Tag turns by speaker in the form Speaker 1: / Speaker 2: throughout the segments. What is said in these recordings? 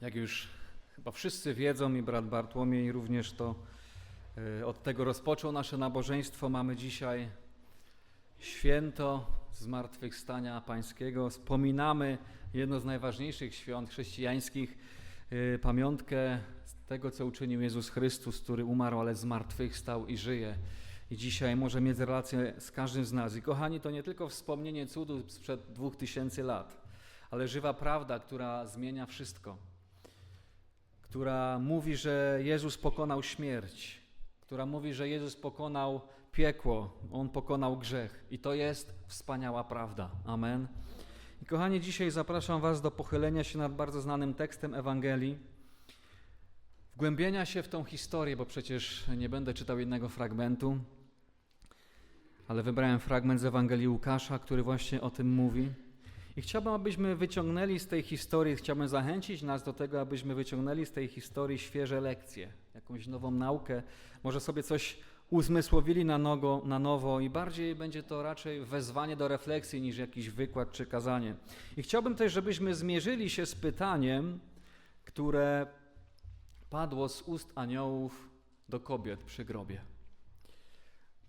Speaker 1: Jak już chyba wszyscy wiedzą i brat Bartłomiej również to y, od tego rozpoczął nasze nabożeństwo. Mamy dzisiaj święto Zmartwychwstania Pańskiego. Wspominamy jedno z najważniejszych świąt chrześcijańskich, y, pamiątkę tego, co uczynił Jezus Chrystus, który umarł, ale zmartwychwstał i żyje. I dzisiaj może mieć relację z każdym z nas. I kochani, to nie tylko wspomnienie cudu sprzed dwóch tysięcy lat, ale żywa prawda, która zmienia wszystko. Która mówi, że Jezus pokonał śmierć, która mówi, że Jezus pokonał piekło, On pokonał grzech. I to jest wspaniała prawda. Amen. I kochani, dzisiaj zapraszam Was do pochylenia się nad bardzo znanym tekstem Ewangelii, wgłębienia się w tą historię, bo przecież nie będę czytał jednego fragmentu, ale wybrałem fragment z Ewangelii Łukasza, który właśnie o tym mówi. I chciałbym, abyśmy wyciągnęli z tej historii, chciałbym zachęcić nas do tego, abyśmy wyciągnęli z tej historii świeże lekcje, jakąś nową naukę, może sobie coś uzmysłowili na, nogo, na nowo i bardziej będzie to raczej wezwanie do refleksji niż jakiś wykład czy kazanie. I chciałbym też, żebyśmy zmierzyli się z pytaniem, które padło z ust aniołów do kobiet przy grobie.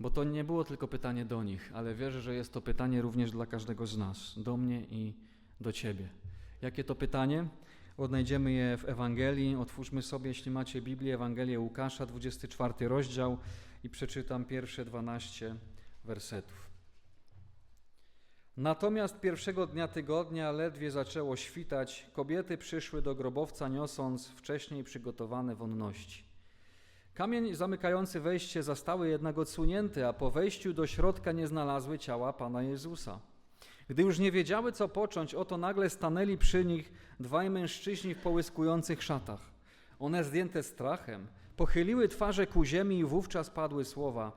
Speaker 1: Bo to nie było tylko pytanie do nich, ale wierzę, że jest to pytanie również dla każdego z nas, do mnie i do Ciebie. Jakie to pytanie? Odnajdziemy je w Ewangelii. Otwórzmy sobie, jeśli macie Biblię, Ewangelię Łukasza, 24 rozdział i przeczytam pierwsze 12 wersetów. Natomiast pierwszego dnia tygodnia, ledwie zaczęło świtać, kobiety przyszły do grobowca, niosąc wcześniej przygotowane wonności. Kamień zamykający wejście zastały jednak odsunięty, a po wejściu do środka nie znalazły ciała Pana Jezusa. Gdy już nie wiedziały, co począć, oto nagle stanęli przy nich dwaj mężczyźni w połyskujących szatach. One zdjęte strachem, pochyliły twarze ku ziemi i wówczas padły słowa: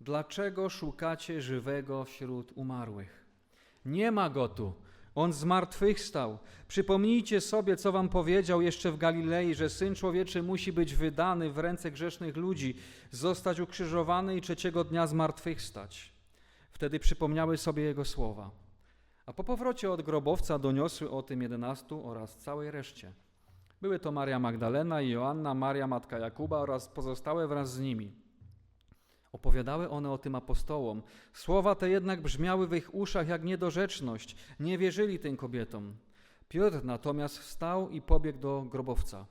Speaker 1: Dlaczego szukacie żywego wśród umarłych? Nie ma go tu. On zmartwychwstał. Przypomnijcie sobie, co wam powiedział jeszcze w Galilei, że Syn Człowieczy musi być wydany w ręce grzesznych ludzi, zostać ukrzyżowany i trzeciego dnia zmartwychwstać. Wtedy przypomniały sobie jego słowa. A po powrocie od grobowca doniosły o tym jedenastu oraz całej reszcie. Były to Maria Magdalena i Joanna, Maria matka Jakuba oraz pozostałe wraz z nimi. Opowiadały one o tym apostołom. Słowa te jednak brzmiały w ich uszach jak niedorzeczność. Nie wierzyli tym kobietom. Piotr natomiast wstał i pobiegł do grobowca.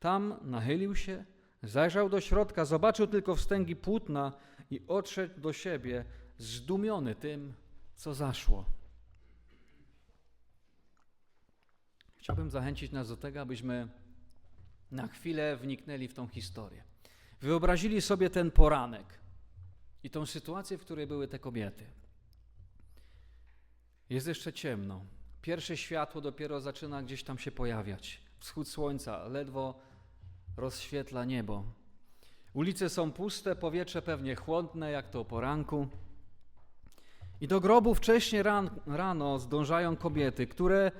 Speaker 1: Tam nachylił się, zajrzał do środka, zobaczył tylko wstęgi płótna i odszedł do siebie, zdumiony tym, co zaszło. Chciałbym zachęcić nas do tego, abyśmy na chwilę wniknęli w tą historię. Wyobrazili sobie ten poranek i tą sytuację, w której były te kobiety. Jest jeszcze ciemno. Pierwsze światło dopiero zaczyna gdzieś tam się pojawiać. Wschód słońca ledwo rozświetla niebo. Ulice są puste, powietrze pewnie chłodne, jak to o poranku. I do grobu wcześnie ran, rano zdążają kobiety, które,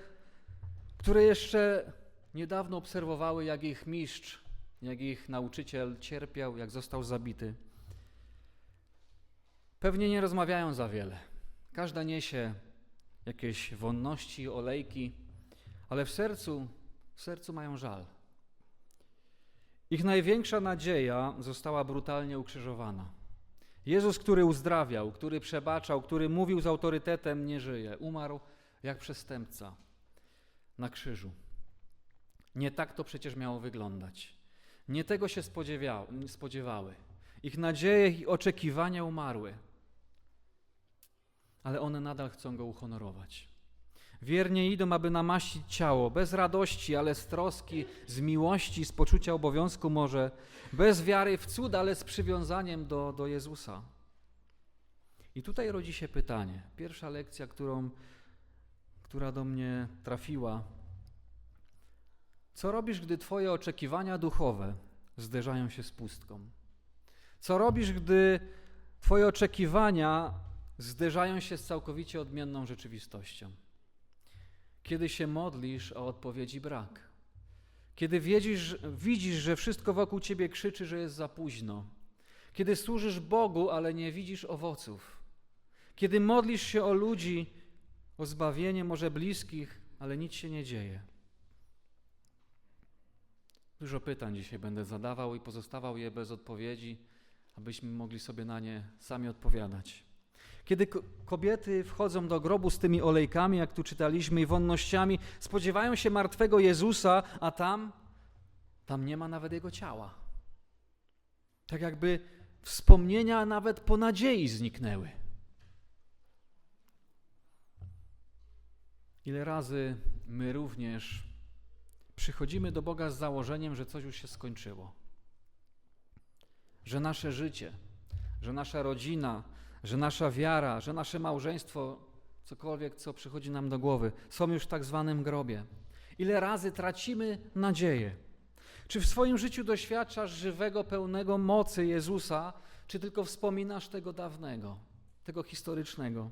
Speaker 1: które jeszcze niedawno obserwowały, jak ich mistrz, jak ich nauczyciel cierpiał, jak został zabity. Pewnie nie rozmawiają za wiele. Każda niesie jakieś wonności, olejki, ale w sercu, w sercu mają żal. Ich największa nadzieja została brutalnie ukrzyżowana. Jezus, który uzdrawiał, który przebaczał, który mówił z autorytetem, nie żyje. Umarł jak przestępca na krzyżu. Nie tak to przecież miało wyglądać. Nie tego się spodziewały. Ich nadzieje i oczekiwania umarły ale one nadal chcą go uhonorować. Wiernie idą, aby namaścić ciało, bez radości, ale z troski, z miłości, z poczucia obowiązku może, bez wiary w cud, ale z przywiązaniem do, do Jezusa. I tutaj rodzi się pytanie. Pierwsza lekcja, którą, która do mnie trafiła. Co robisz, gdy Twoje oczekiwania duchowe zderzają się z pustką? Co robisz, gdy Twoje oczekiwania zderzają się z całkowicie odmienną rzeczywistością. Kiedy się modlisz, a odpowiedzi brak. Kiedy wiedzisz, widzisz, że wszystko wokół ciebie krzyczy, że jest za późno. Kiedy służysz Bogu, ale nie widzisz owoców. Kiedy modlisz się o ludzi, o zbawienie może bliskich, ale nic się nie dzieje. Dużo pytań dzisiaj będę zadawał i pozostawał je bez odpowiedzi, abyśmy mogli sobie na nie sami odpowiadać. Kiedy ko- kobiety wchodzą do grobu z tymi olejkami, jak tu czytaliśmy, i wonnościami, spodziewają się martwego Jezusa, a tam, tam nie ma nawet jego ciała. Tak jakby wspomnienia nawet po nadziei zniknęły. Ile razy my również przychodzimy do Boga z założeniem, że coś już się skończyło, że nasze życie, że nasza rodzina, że nasza wiara, że nasze małżeństwo, cokolwiek, co przychodzi nam do głowy, są już w tak zwanym grobie. Ile razy tracimy nadzieję? Czy w swoim życiu doświadczasz żywego, pełnego mocy Jezusa, czy tylko wspominasz tego dawnego, tego historycznego?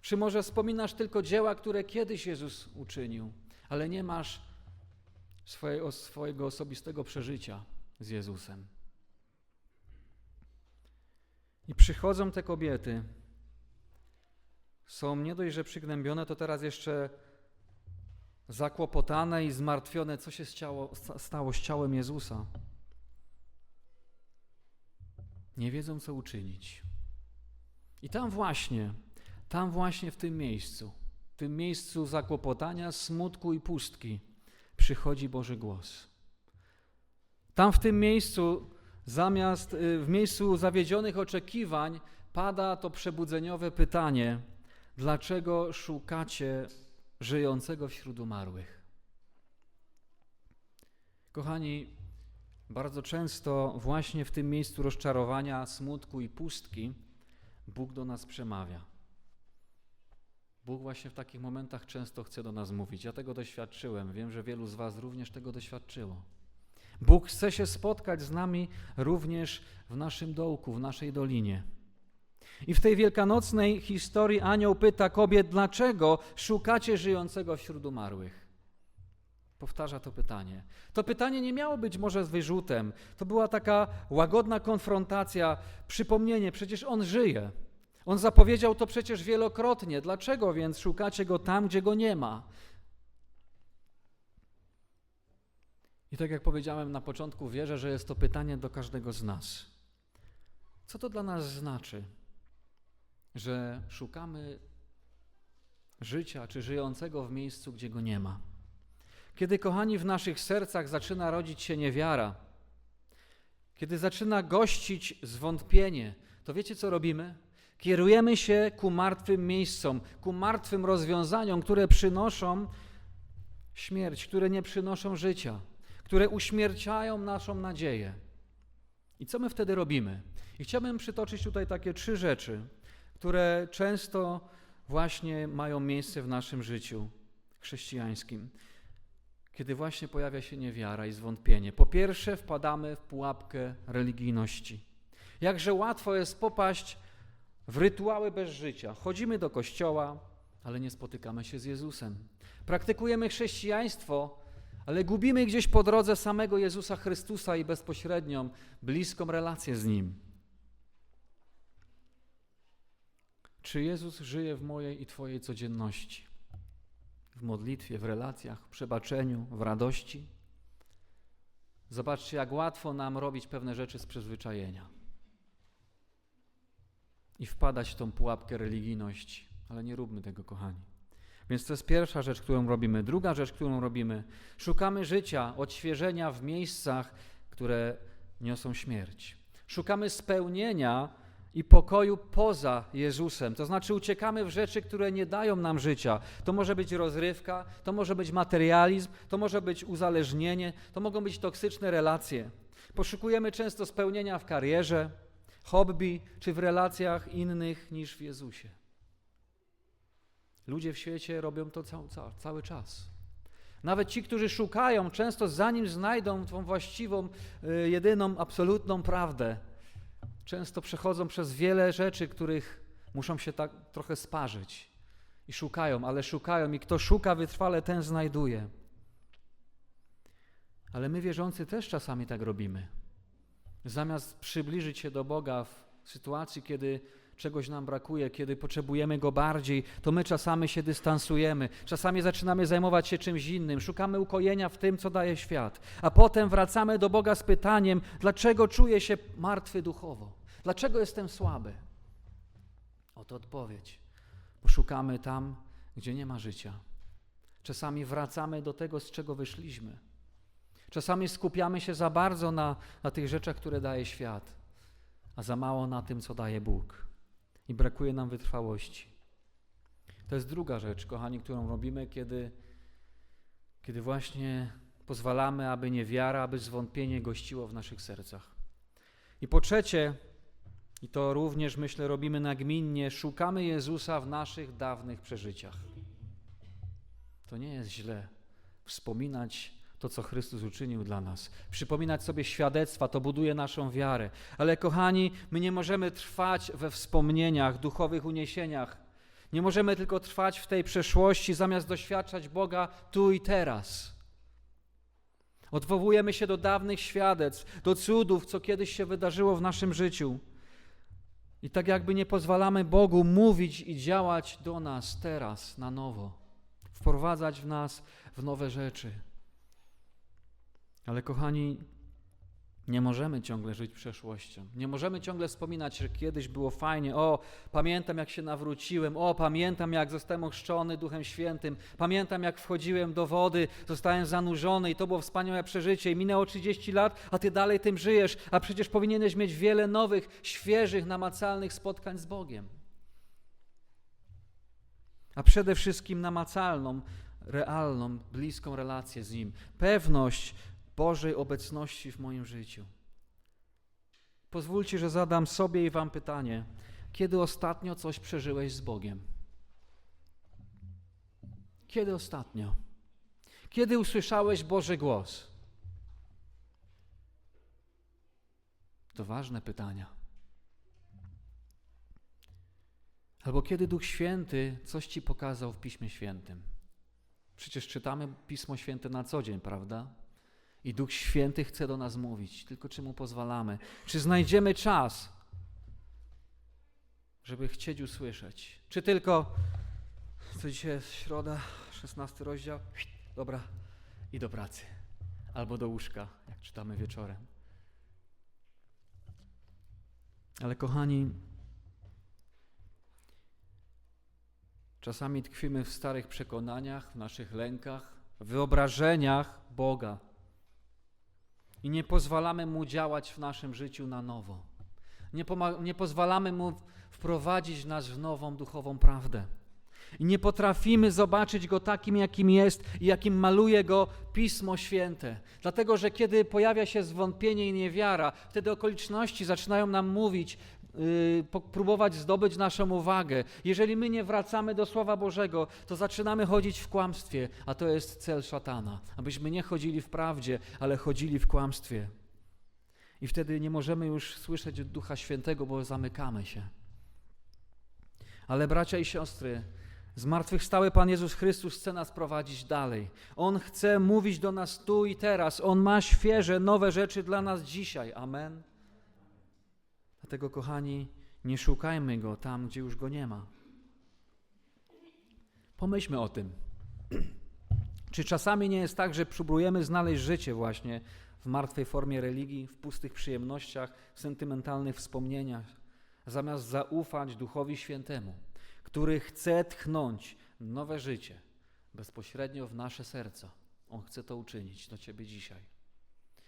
Speaker 1: Czy może wspominasz tylko dzieła, które kiedyś Jezus uczynił, ale nie masz swojego, swojego osobistego przeżycia z Jezusem? I przychodzą te kobiety, są nie dość, że przygnębione, to teraz jeszcze zakłopotane i zmartwione, co się stało, stało z ciałem Jezusa. Nie wiedzą, co uczynić. I tam właśnie, tam właśnie w tym miejscu, w tym miejscu zakłopotania, smutku i pustki, przychodzi Boży głos. Tam w tym miejscu, zamiast y, w miejscu zawiedzionych oczekiwań, pada to przebudzeniowe pytanie: dlaczego szukacie żyjącego wśród umarłych? Kochani, bardzo często właśnie w tym miejscu rozczarowania, smutku i pustki Bóg do nas przemawia. Bóg właśnie w takich momentach często chce do nas mówić. Ja tego doświadczyłem. Wiem, że wielu z Was również tego doświadczyło. Bóg chce się spotkać z nami również w naszym dołku, w naszej dolinie. I w tej wielkanocnej historii anioł pyta kobiet, dlaczego szukacie żyjącego wśród umarłych? Powtarza to pytanie. To pytanie nie miało być może z wyrzutem. To była taka łagodna konfrontacja, przypomnienie, przecież on żyje. On zapowiedział to przecież wielokrotnie. Dlaczego więc szukacie go tam, gdzie go nie ma? I tak jak powiedziałem na początku, wierzę, że jest to pytanie do każdego z nas. Co to dla nas znaczy, że szukamy życia czy żyjącego w miejscu, gdzie go nie ma? Kiedy, kochani, w naszych sercach zaczyna rodzić się niewiara, kiedy zaczyna gościć zwątpienie, to wiecie, co robimy? Kierujemy się ku martwym miejscom, ku martwym rozwiązaniom, które przynoszą śmierć, które nie przynoszą życia, które uśmiercają naszą nadzieję. I co my wtedy robimy? I chciałbym przytoczyć tutaj takie trzy rzeczy, które często właśnie mają miejsce w naszym życiu chrześcijańskim, kiedy właśnie pojawia się niewiara i zwątpienie. Po pierwsze, wpadamy w pułapkę religijności. Jakże łatwo jest popaść w rytuały bez życia. Chodzimy do kościoła, ale nie spotykamy się z Jezusem. Praktykujemy chrześcijaństwo, ale gubimy gdzieś po drodze samego Jezusa Chrystusa i bezpośrednią, bliską relację z Nim. Czy Jezus żyje w mojej i Twojej codzienności? W modlitwie, w relacjach, w przebaczeniu, w radości? Zobaczcie, jak łatwo nam robić pewne rzeczy z przyzwyczajenia i wpadać w tą pułapkę religijności. Ale nie róbmy tego, kochani. Więc to jest pierwsza rzecz, którą robimy. Druga rzecz, którą robimy, szukamy życia, odświeżenia w miejscach, które niosą śmierć. Szukamy spełnienia i pokoju poza Jezusem. To znaczy uciekamy w rzeczy, które nie dają nam życia. To może być rozrywka, to może być materializm, to może być uzależnienie, to mogą być toksyczne relacje. Poszukujemy często spełnienia w karierze, hobby czy w relacjach innych niż w Jezusie. Ludzie w świecie robią to cały, cały czas. Nawet ci, którzy szukają, często zanim znajdą tą właściwą, y, jedyną, absolutną prawdę, często przechodzą przez wiele rzeczy, których muszą się tak trochę sparzyć. I szukają, ale szukają, i kto szuka wytrwale, ten znajduje. Ale my wierzący też czasami tak robimy. Zamiast przybliżyć się do Boga w sytuacji, kiedy czegoś nam brakuje, kiedy potrzebujemy Go bardziej, to my czasami się dystansujemy, czasami zaczynamy zajmować się czymś innym, szukamy ukojenia w tym, co daje świat, a potem wracamy do Boga z pytaniem, dlaczego czuję się martwy duchowo, dlaczego jestem słaby. Oto odpowiedź, bo szukamy tam, gdzie nie ma życia. Czasami wracamy do tego, z czego wyszliśmy. Czasami skupiamy się za bardzo na, na tych rzeczach, które daje świat, a za mało na tym, co daje Bóg. I brakuje nam wytrwałości. To jest druga rzecz, kochani, którą robimy, kiedy, kiedy właśnie pozwalamy, aby niewiara, aby zwątpienie gościło w naszych sercach. I po trzecie, i to również myślę robimy nagminnie, szukamy Jezusa w naszych dawnych przeżyciach. To nie jest źle wspominać to, co Chrystus uczynił dla nas. Przypominać sobie świadectwa, to buduje naszą wiarę. Ale kochani, my nie możemy trwać we wspomnieniach, duchowych uniesieniach. Nie możemy tylko trwać w tej przeszłości, zamiast doświadczać Boga tu i teraz. Odwołujemy się do dawnych świadectw, do cudów, co kiedyś się wydarzyło w naszym życiu. I tak jakby nie pozwalamy Bogu mówić i działać do nas teraz na nowo, wprowadzać w nas w nowe rzeczy. Ale kochani, nie możemy ciągle żyć przeszłością. Nie możemy ciągle wspominać, że kiedyś było fajnie. O, pamiętam jak się nawróciłem. O, pamiętam jak zostałem ochrzczony Duchem Świętym. Pamiętam jak wchodziłem do wody, zostałem zanurzony i to było wspaniałe przeżycie. I minęło 30 lat, a ty dalej tym żyjesz, a przecież powinieneś mieć wiele nowych, świeżych, namacalnych spotkań z Bogiem. A przede wszystkim namacalną, realną, bliską relację z Nim. Pewność, Bożej obecności w moim życiu. Pozwólcie, że zadam sobie i Wam pytanie: kiedy ostatnio coś przeżyłeś z Bogiem? Kiedy ostatnio? Kiedy usłyszałeś Boży głos? To ważne pytania. Albo kiedy Duch Święty coś Ci pokazał w Piśmie Świętym? Przecież czytamy Pismo Święte na co dzień, prawda? I Duch Święty chce do nas mówić, tylko czy mu pozwalamy? Czy znajdziemy czas, żeby chcieć usłyszeć? Czy tylko, co dzisiaj jest środa, 16 rozdział, dobra, i do pracy, albo do łóżka, jak czytamy wieczorem. Ale kochani, czasami tkwimy w starych przekonaniach, w naszych lękach, wyobrażeniach Boga i nie pozwalamy Mu działać w naszym życiu na nowo. Nie, nie pozwalamy Mu wprowadzić nas w nową duchową prawdę. I nie potrafimy zobaczyć Go takim, jakim jest i jakim maluje Go Pismo Święte. Dlatego, że kiedy pojawia się zwątpienie i niewiara, wtedy okoliczności zaczynają nam mówić, próbować zdobyć naszą uwagę. Jeżeli my nie wracamy do Słowa Bożego, to zaczynamy chodzić w kłamstwie, a to jest cel szatana. Abyśmy nie chodzili w prawdzie, ale chodzili w kłamstwie. I wtedy nie możemy już słyszeć Ducha Świętego, bo zamykamy się. Ale bracia i siostry, Zmartwychwstały Pan Jezus Chrystus chce nas prowadzić dalej. On chce mówić do nas tu i teraz. On ma świeże, nowe rzeczy dla nas dzisiaj. Amen. Dlatego, kochani, nie szukajmy Go tam, gdzie już Go nie ma. Pomyślmy o tym. Czy czasami nie jest tak, że próbujemy znaleźć życie właśnie w martwej formie religii, w pustych przyjemnościach, w sentymentalnych wspomnieniach, zamiast zaufać Duchowi Świętemu? który chce tchnąć nowe życie bezpośrednio w nasze serca. On chce to uczynić do Ciebie dzisiaj.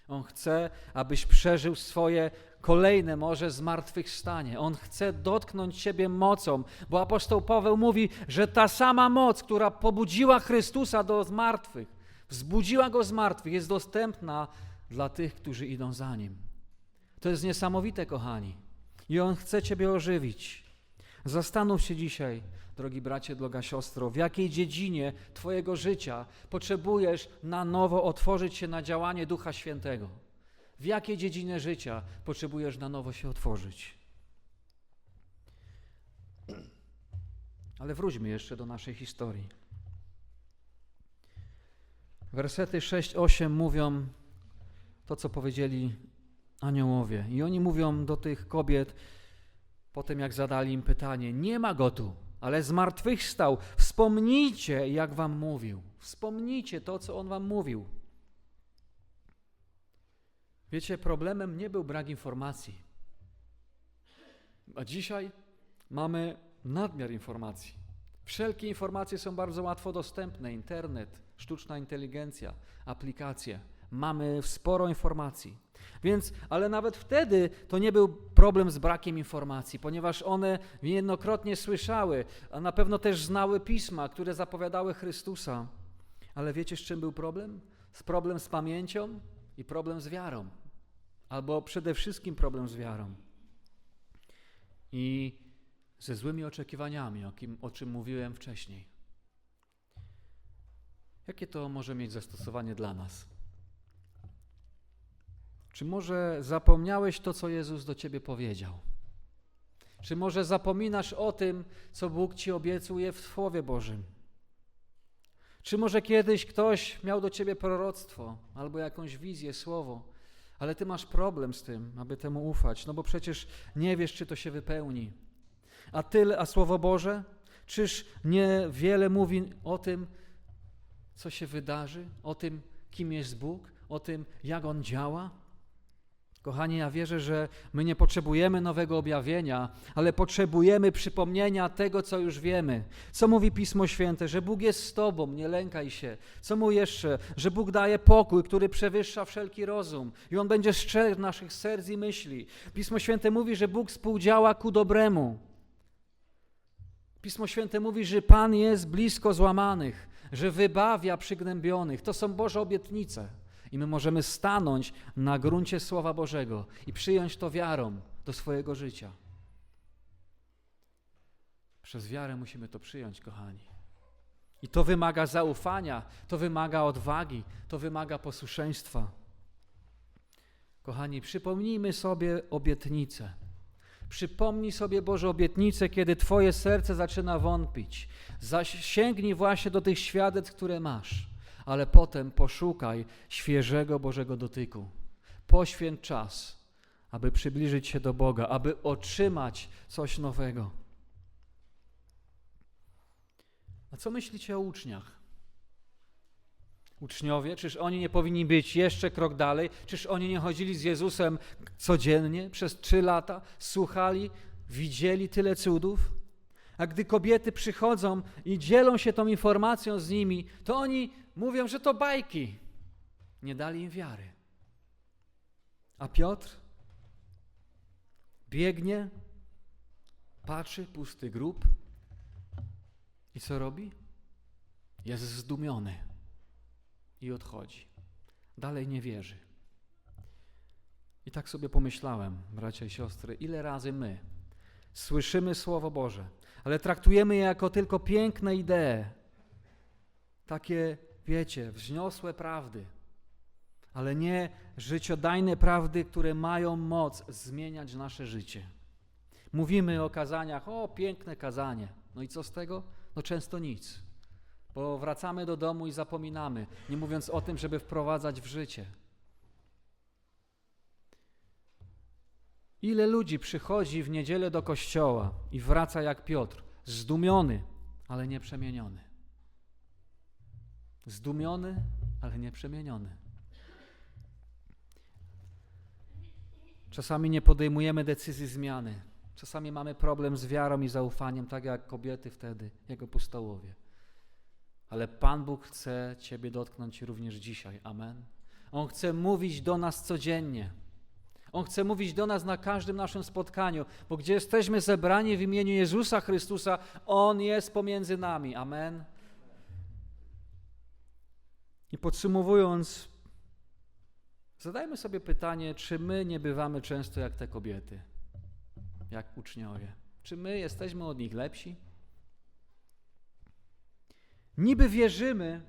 Speaker 1: On chce, abyś przeżył swoje kolejne może zmartwychwstanie. On chce dotknąć Ciebie mocą, bo apostoł Paweł mówi, że ta sama moc, która pobudziła Chrystusa do zmartwych, wzbudziła Go z martwych, jest dostępna dla tych, którzy idą za Nim. To jest niesamowite, kochani. I On chce Ciebie ożywić. Zastanów się dzisiaj, drogi bracie, droga siostro, w jakiej dziedzinie Twojego życia potrzebujesz na nowo otworzyć się na działanie Ducha Świętego. W jakiej dziedzinie życia potrzebujesz na nowo się otworzyć. Ale wróćmy jeszcze do naszej historii. Wersety 6-8 mówią to, co powiedzieli aniołowie. I oni mówią do tych kobiet, Potem jak zadali im pytanie, nie ma go tu, ale zmartwychwstał. Wspomnijcie, jak wam mówił. Wspomnijcie to, co on wam mówił. Wiecie, problemem nie był brak informacji. A dzisiaj mamy nadmiar informacji. Wszelkie informacje są bardzo łatwo dostępne: internet, sztuczna inteligencja, aplikacje. Mamy sporo informacji. Więc, ale nawet wtedy to nie był problem z brakiem informacji, ponieważ one niejednokrotnie słyszały, a na pewno też znały pisma, które zapowiadały Chrystusa. Ale wiecie, z czym był problem? Z problem z pamięcią i problem z wiarą. Albo przede wszystkim problem z wiarą. I ze złymi oczekiwaniami, o, kim, o czym mówiłem wcześniej. Jakie to może mieć zastosowanie dla nas? Czy może zapomniałeś to, co Jezus do ciebie powiedział? Czy może zapominasz o tym, co Bóg ci obiecuje w Słowie Bożym? Czy może kiedyś ktoś miał do ciebie proroctwo albo jakąś wizję, słowo, ale ty masz problem z tym, aby temu ufać, no bo przecież nie wiesz, czy to się wypełni. A tyle, a Słowo Boże? Czyż niewiele mówi o tym, co się wydarzy, o tym, kim jest Bóg, o tym, jak On działa? Kochani, ja wierzę, że my nie potrzebujemy nowego objawienia, ale potrzebujemy przypomnienia tego, co już wiemy. Co mówi Pismo Święte? Że Bóg jest z Tobą, nie lękaj się. Co mu jeszcze? Że Bóg daje pokój, który przewyższa wszelki rozum i On będzie szczerł naszych serc i myśli. Pismo Święte mówi, że Bóg współdziała ku dobremu. Pismo Święte mówi, że Pan jest blisko złamanych, że wybawia przygnębionych. To są Boże obietnice. I my możemy stanąć na gruncie Słowa Bożego i przyjąć to wiarą do swojego życia. Przez wiarę musimy to przyjąć, kochani. I to wymaga zaufania, to wymaga odwagi, to wymaga posłuszeństwa. Kochani, przypomnijmy sobie obietnicę. Przypomnij sobie Boże obietnicę, kiedy Twoje serce zaczyna wątpić. Zasięgnij właśnie do tych świadectw, które masz ale potem poszukaj świeżego Bożego dotyku. Poświęć czas, aby przybliżyć się do Boga, aby otrzymać coś nowego. A co myślicie o uczniach? Uczniowie, czyż oni nie powinni być jeszcze krok dalej? Czyż oni nie chodzili z Jezusem codziennie przez trzy lata, słuchali, widzieli tyle cudów? A gdy kobiety przychodzą i dzielą się tą informacją z nimi, to oni mówią, że to bajki. Nie dali im wiary. A Piotr biegnie, patrzy, pusty grób i co robi? Jest zdumiony i odchodzi. Dalej nie wierzy. I tak sobie pomyślałem, bracia i siostry, ile razy my słyszymy Słowo Boże, ale traktujemy je jako tylko piękne idee, takie wiecie, wzniosłe prawdy, ale nie życiodajne prawdy, które mają moc zmieniać nasze życie. Mówimy o kazaniach, o piękne kazanie. No i co z tego? No często nic, bo wracamy do domu i zapominamy, nie mówiąc o tym, żeby wprowadzać w życie. Ile ludzi przychodzi w niedzielę do kościoła i wraca jak Piotr, zdumiony, ale nie przemieniony. Zdumiony, ale nie przemieniony. Czasami nie podejmujemy decyzji zmiany. Czasami mamy problem z wiarą i zaufaniem, tak jak kobiety wtedy, jak apostołowie. Ale Pan Bóg chce Ciebie dotknąć również dzisiaj. Amen. On chce mówić do nas codziennie. On chce mówić do nas na każdym naszym spotkaniu, bo gdzie jesteśmy zebrani w imieniu Jezusa Chrystusa, On jest pomiędzy nami. Amen. I podsumowując, zadajmy sobie pytanie, czy my nie bywamy często jak te kobiety, jak uczniowie? Czy my jesteśmy od nich lepsi? Niby wierzymy,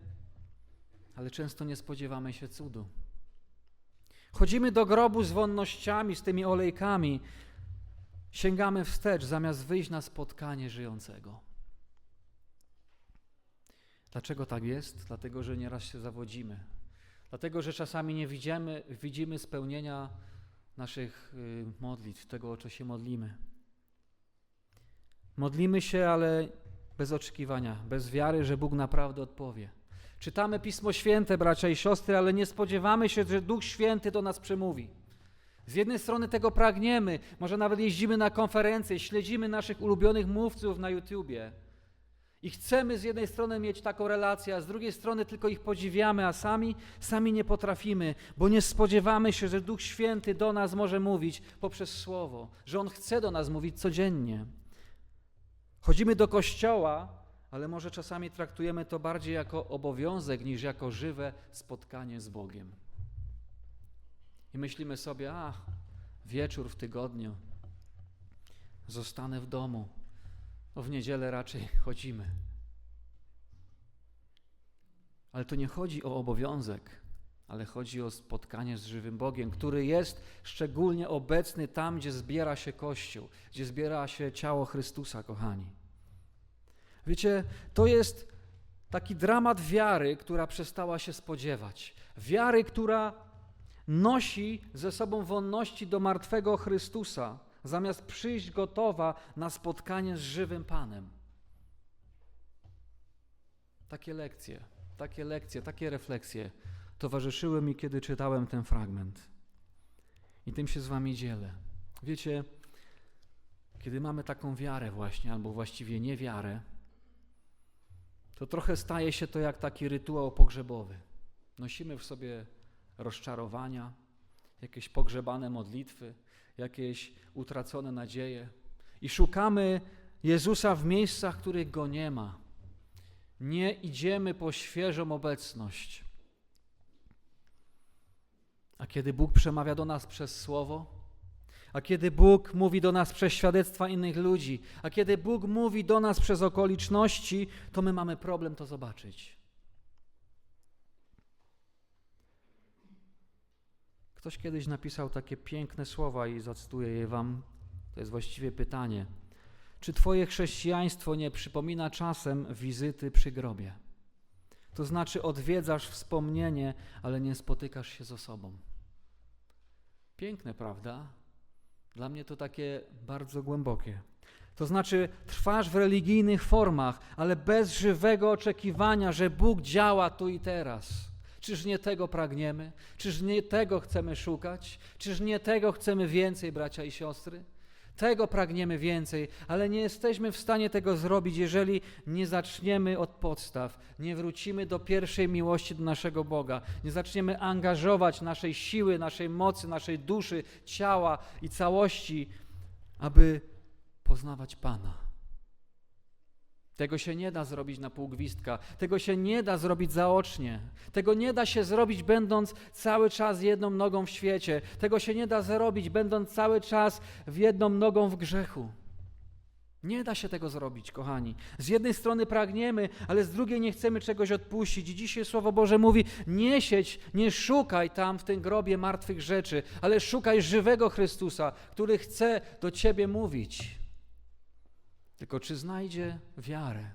Speaker 1: ale często nie spodziewamy się cudu. Chodzimy do grobu z wonnościami, z tymi olejkami, sięgamy wstecz, zamiast wyjść na spotkanie żyjącego. Dlaczego tak jest? Dlatego, że nieraz się zawodzimy. Dlatego, że czasami nie widzimy, widzimy spełnienia naszych y, modlitw, tego, o co się modlimy. Modlimy się, ale bez oczekiwania, bez wiary, że Bóg naprawdę odpowie. Czytamy Pismo Święte, bracia i siostry, ale nie spodziewamy się, że Duch Święty do nas przemówi. Z jednej strony tego pragniemy, może nawet jeździmy na konferencje, śledzimy naszych ulubionych mówców na YouTubie. I chcemy z jednej strony mieć taką relację, a z drugiej strony tylko ich podziwiamy, a sami, sami nie potrafimy, bo nie spodziewamy się, że Duch Święty do nas może mówić poprzez Słowo, że On chce do nas mówić codziennie. Chodzimy do kościoła, ale może czasami traktujemy to bardziej jako obowiązek niż jako żywe spotkanie z Bogiem. I myślimy sobie, a wieczór w tygodniu, zostanę w domu, no w niedzielę raczej chodzimy. Ale to nie chodzi o obowiązek, ale chodzi o spotkanie z żywym Bogiem, który jest szczególnie obecny tam, gdzie zbiera się Kościół, gdzie zbiera się ciało Chrystusa, kochani. Wiecie, to jest taki dramat wiary, która przestała się spodziewać. Wiary, która nosi ze sobą wonności do martwego Chrystusa, zamiast przyjść gotowa na spotkanie z żywym Panem. Takie lekcje, takie lekcje, takie refleksje towarzyszyły mi, kiedy czytałem ten fragment. I tym się z Wami dzielę. Wiecie, kiedy mamy taką wiarę, właśnie, albo właściwie niewiarę, to trochę staje się to jak taki rytuał pogrzebowy. Nosimy w sobie rozczarowania, jakieś pogrzebane modlitwy, jakieś utracone nadzieje i szukamy Jezusa w miejscach, których go nie ma. Nie idziemy po świeżą obecność. A kiedy Bóg przemawia do nas przez słowo, a kiedy Bóg mówi do nas przez świadectwa innych ludzi, a kiedy Bóg mówi do nas przez okoliczności, to my mamy problem to zobaczyć. Ktoś kiedyś napisał takie piękne słowa i zacytuję je wam. To jest właściwie pytanie. Czy twoje chrześcijaństwo nie przypomina czasem wizyty przy grobie? To znaczy odwiedzasz wspomnienie, ale nie spotykasz się z osobą. Piękne, prawda? Dla mnie to takie bardzo głębokie. To znaczy, trwasz w religijnych formach, ale bez żywego oczekiwania, że Bóg działa tu i teraz. Czyż nie tego pragniemy? Czyż nie tego chcemy szukać? Czyż nie tego chcemy więcej, bracia i siostry? Tego pragniemy więcej, ale nie jesteśmy w stanie tego zrobić, jeżeli nie zaczniemy od podstaw, nie wrócimy do pierwszej miłości do naszego Boga, nie zaczniemy angażować naszej siły, naszej mocy, naszej duszy, ciała i całości, aby poznawać Pana. Tego się nie da zrobić na pół gwizdka, tego się nie da zrobić zaocznie, tego nie da się zrobić będąc cały czas jedną nogą w świecie, tego się nie da zrobić będąc cały czas w jedną nogą w grzechu. Nie da się tego zrobić, kochani. Z jednej strony pragniemy, ale z drugiej nie chcemy czegoś odpuścić. I dzisiaj Słowo Boże mówi: nie siedź, nie szukaj tam w tym grobie martwych rzeczy, ale szukaj żywego Chrystusa, który chce do ciebie mówić. Tylko czy znajdzie wiarę?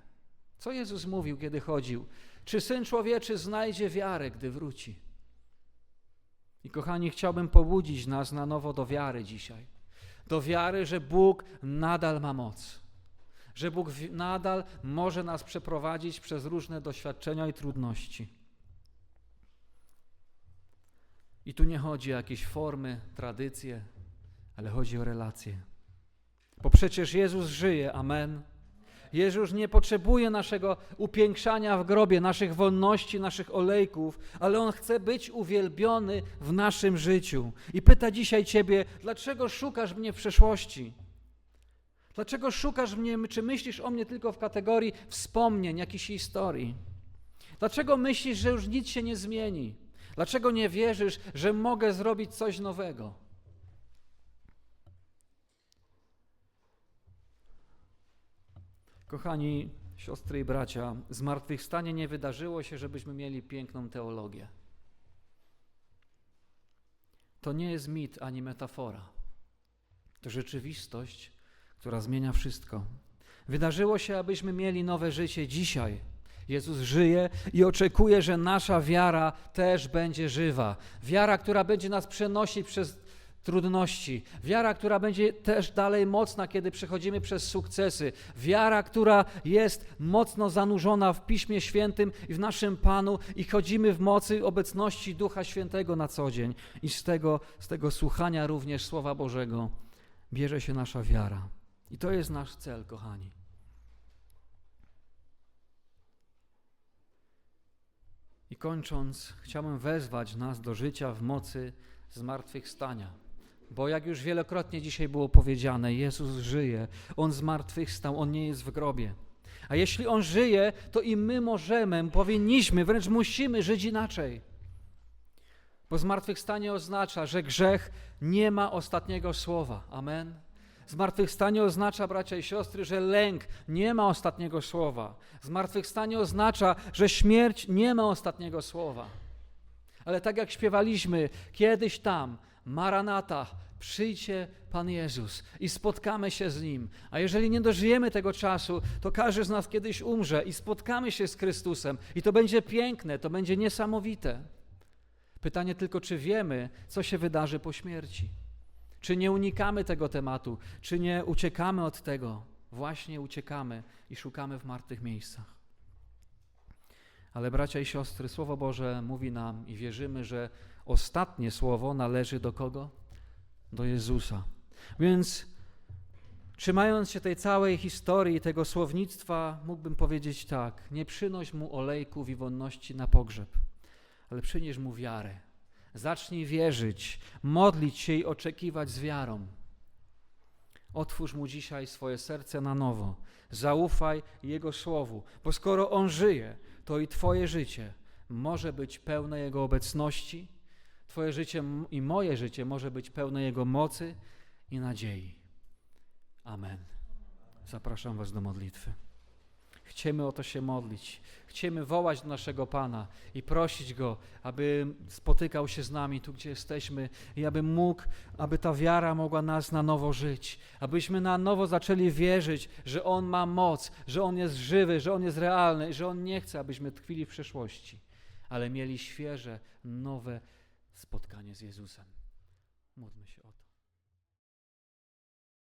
Speaker 1: Co Jezus mówił, kiedy chodził? Czy syn człowieczy znajdzie wiarę, gdy wróci? I kochani, chciałbym pobudzić nas na nowo do wiary dzisiaj. Do wiary, że Bóg nadal ma moc. Że Bóg nadal może nas przeprowadzić przez różne doświadczenia i trudności. I tu nie chodzi o jakieś formy, tradycje, ale chodzi o relacje. Bo przecież Jezus żyje, amen. Jezus nie potrzebuje naszego upiększania w grobie, naszych wolności, naszych olejków, ale On chce być uwielbiony w naszym życiu. I pyta dzisiaj Ciebie, dlaczego szukasz mnie w przeszłości? Dlaczego szukasz mnie, czy myślisz o mnie tylko w kategorii wspomnień, jakiejś historii? Dlaczego myślisz, że już nic się nie zmieni? Dlaczego nie wierzysz, że mogę zrobić coś nowego? Kochani siostry i bracia, zmartwychwstanie nie wydarzyło się, żebyśmy mieli piękną teologię. To nie jest mit ani metafora. To rzeczywistość, która zmienia wszystko. Wydarzyło się, abyśmy mieli nowe życie dzisiaj. Jezus żyje i oczekuje, że nasza wiara też będzie żywa. Wiara, która będzie nas przenosić przez trudności, wiara, która będzie też dalej mocna, kiedy przechodzimy przez sukcesy, wiara, która jest mocno zanurzona w Piśmie Świętym i w naszym Panu i chodzimy w mocy obecności Ducha Świętego na co dzień i z tego, z tego słuchania również Słowa Bożego bierze się nasza wiara. I to jest nasz cel, kochani. I kończąc, chciałbym wezwać nas do życia w mocy zmartwychwstania. Bo jak już wielokrotnie dzisiaj było powiedziane, Jezus żyje, On zmartwychwstał, On nie jest w grobie. A jeśli On żyje, to i my możemy, powinniśmy, wręcz musimy żyć inaczej. Bo zmartwychwstanie oznacza, że grzech nie ma ostatniego słowa. Amen. Zmartwychwstanie oznacza, bracia i siostry, że lęk nie ma ostatniego słowa. Zmartwychwstanie oznacza, że śmierć nie ma ostatniego słowa. Ale tak jak śpiewaliśmy kiedyś tam, Maranata, przyjdzie Pan Jezus i spotkamy się z Nim. A jeżeli nie dożyjemy tego czasu, to każdy z nas kiedyś umrze i spotkamy się z Chrystusem. I to będzie piękne, to będzie niesamowite. Pytanie tylko, czy wiemy, co się wydarzy po śmierci? Czy nie unikamy tego tematu? Czy nie uciekamy od tego? Właśnie uciekamy i szukamy w martwych miejscach. Ale bracia i siostry, Słowo Boże mówi nam i wierzymy, że ostatnie słowo należy do kogo? Do Jezusa. Więc trzymając się tej całej historii, tego słownictwa, mógłbym powiedzieć tak: nie przynoś mu olejków i wonności na pogrzeb, ale przynieś mu wiarę. Zacznij wierzyć, modlić się i oczekiwać z wiarą. Otwórz mu dzisiaj swoje serce na nowo. Zaufaj Jego słowu, bo skoro On żyje, to i Twoje życie może być pełne Jego obecności, Twoje życie i moje życie może być pełne Jego mocy i nadziei. Amen. Zapraszam Was do modlitwy. Chcemy o to się modlić. Chcemy wołać do naszego Pana i prosić Go, aby spotykał się z nami tu, gdzie jesteśmy i aby mógł, aby ta wiara mogła nas na nowo żyć, abyśmy na nowo zaczęli wierzyć, że On ma moc, że On jest żywy, że On jest realny że On nie chce, abyśmy tkwili w przeszłości, ale mieli świeże, nowe spotkanie z Jezusem. Módlmy się.